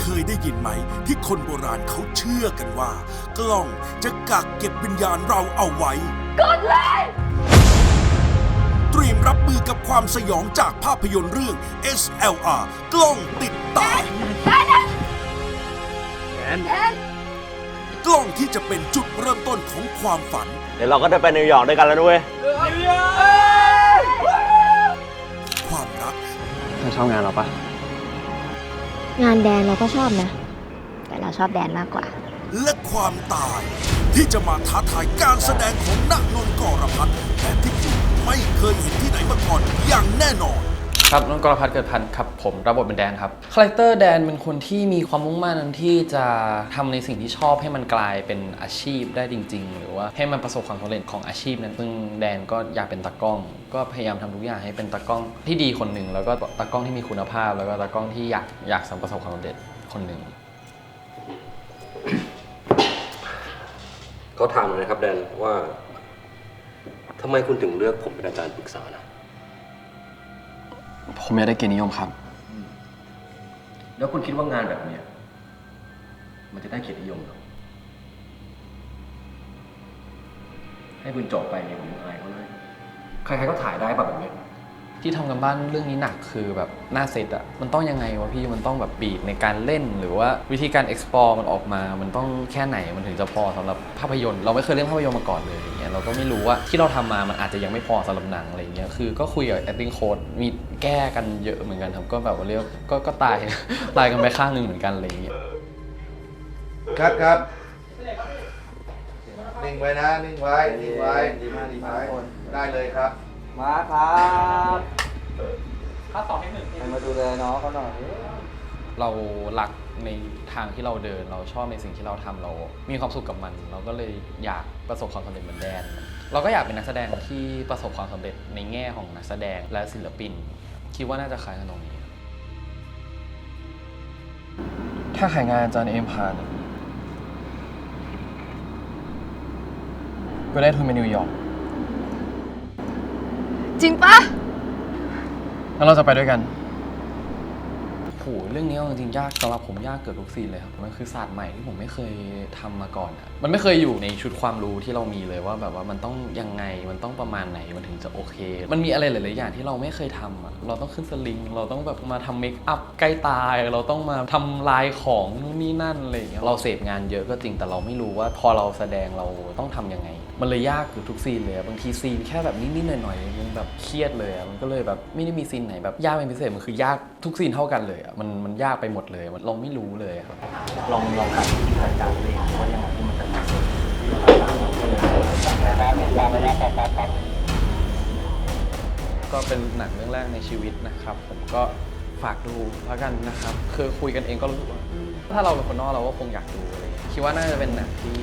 เคยได้ยินไหม ที่คนโบราณเขาเชื่อกันว่า กล้องจะกักเก็บวิญญาณเราเอาไว้ กดเลย เตรียมรับมือกับความสยองจากภาพยนตร์เรื่อง SLR กล้องติดตามได้นะแทนกล้องที่จะเป็นจุดเริ่มต้นของความฝัน เดี๋ยวเราก็ได้ไปนิวยอร์กด้วยกันแล้วด้วยความรัก เธอชอบงานเราปะ งานแดนเราก็ชอบนะ แต่เราชอบแดนมากกว่า และความตายที่จะมาท้าทายการแสดงของนักนนท์กรพัฒน์แต่ที่คุณไม่เคยเห็นที่ไหนมาก่อนอย่างแน่นอน ครับน้องกรพัฒน์เกิดพันธ์ครับผมรับบทเป็นแดนครับคาแรคเตอร์แดนเป็นคนที่มีความมุ่งมั่นที่จะทำในสิ่งที่ชอบให้มันกลายเป็นอาชีพได้จริง ๆ หรือว่าให้มันประสบความสำเร็จของอาชีพนั้นซึ่งแดนก็อยากเป็นตากล้อง ก็พยายามทำทุกอย่างให้เป็นตากล้องที่ดีคนหนึ่งแล้วก็ตากล้องที่มีคุณภาพ แล้วก็ตากล้องที่อยากอยากประสบความสำเร็จคนหนึ่งเขาถามเลยนะครับแดนว่าทำไมคุณถึงเลือกผมเป็นอาจารย์ปรึกษานะ ผมอยากได้เกียรตินิยมครับ แล้วคุณคิดว่างานแบบเนี้ยมันจะได้เกียรตินิยมเหรอให้คุณจบไปเนี่ยผมยังอายเขาเลย ใครๆก็ถ่ายได้แบบแบบเนี้ย ที่ทำกันบ้านเรื่องนี้หนักคือแบบหน้าเซตอะมันต้องยังไงวะพี่มันต้องแบบบีดในการเล่น หรือว่าวิธีการ explore มันออกมา มันต้องแค่ไหนมันถึงจะพอสำหรับภาพยนตร์ เราไม่เคยเล่นภาพยนตร์มาก่อนเลยอย่างเงี้ยเราก็ไม่รู้ว่าที่เราทำมามันอาจจะยังไม่พอสำหรับหนังอะไรเงี้ยคือก็คุยกับ acting coach มีแก้กันเยอะเหมือนกันครับก็แบบว่าเรียกก็ก็ตาย ตายกันไปข้างหนึ่งเหมือนกันอะไรเงี้ยครับครับนิ่งไว้นะนิ่งไว้นิ่งไว้ดีมากดีมากได้เลยครับ มาครับข้าสองให้หนึ่งมาดูแลน้องเขาหน่อยเรารักในทางที่เราเดินเราชอบในสิ่งที่เราทำเรา มีความสุขกับมัน เราก็เลยอยากประสบความสำเร็จเหมือนแดน เราก็อยากเป็นนักแสดงที่ประสบความสำเร็จในแง่ของนักแสดงและศิลปิน คิดว่าน่าจะคล้ายกันตรงนี้ ถ้าขายงานอาจารย์เอ็มผ่านก็ได้ทุนไปนิวยอร์ก จริงปะแล้วเราจะไปด้วยกัน โหเรื่องนี้เอาจริงๆยากสำหรับผมยากเกือบทุกซีนเลยครับมันคือศาสตร์ใหม่ที่ผมไม่เคยทำมาก่อนอะมันไม่เคยอยู่ในชุดความรู้ที่เรามีเลยว่าแบบว่ามันต้องยังไงมันต้องประมาณไหนมันถึงจะโอเค มันมีอะไรหลายๆอย่างที่เราไม่เคยทำอะเราต้องขึ้นสลิง เราต้องแบบมาทำเมคอัพใกล้ตาย เราต้องมาทำลายของนู่นนี่นั่นอะไรอย่างเงี้ยเราเสพงานเยอะก็จริงแต่เราไม่รู้ว่าพอเราแสดงเราต้องทำยังไง มันเลยยากอยู่ทุกซีนเลยอะบางทีซีนแค่แบบนิดๆหน่อยๆยังแบบเครียดเลยอะมันก็เลยแบบไม่ได้มีซีนไหนแบบยากเป็นพิเศษมันคือยากทุกซีนเท่ากันเลยอะมันมันยากไปหมดเลยมันเราไม่รู้เลยอะครับ ลองลองกันรายการเองว่ายังไงที่มันจะก็เป็นหนังเรื่องแรกในชีวิตนะครับ ผมก็ ฝากดูแล้วกันนะครับ คือคุยกันเองก็รู้สึกว่า ถ้าเราเป็นคนนอกเราก็คงอยากดูอะไรอย่างเงี้ยคิดว่าน่าจะเป็นหนังที่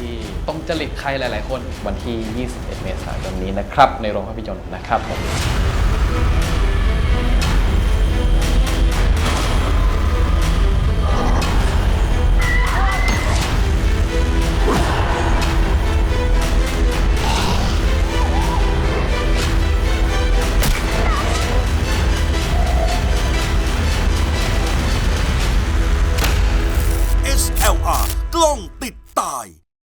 ต้องจริตใครหลาย ๆ คนวันที่ 21 เมษายนนี้นะครับ ในโรงภาพยนตร์นะครับผม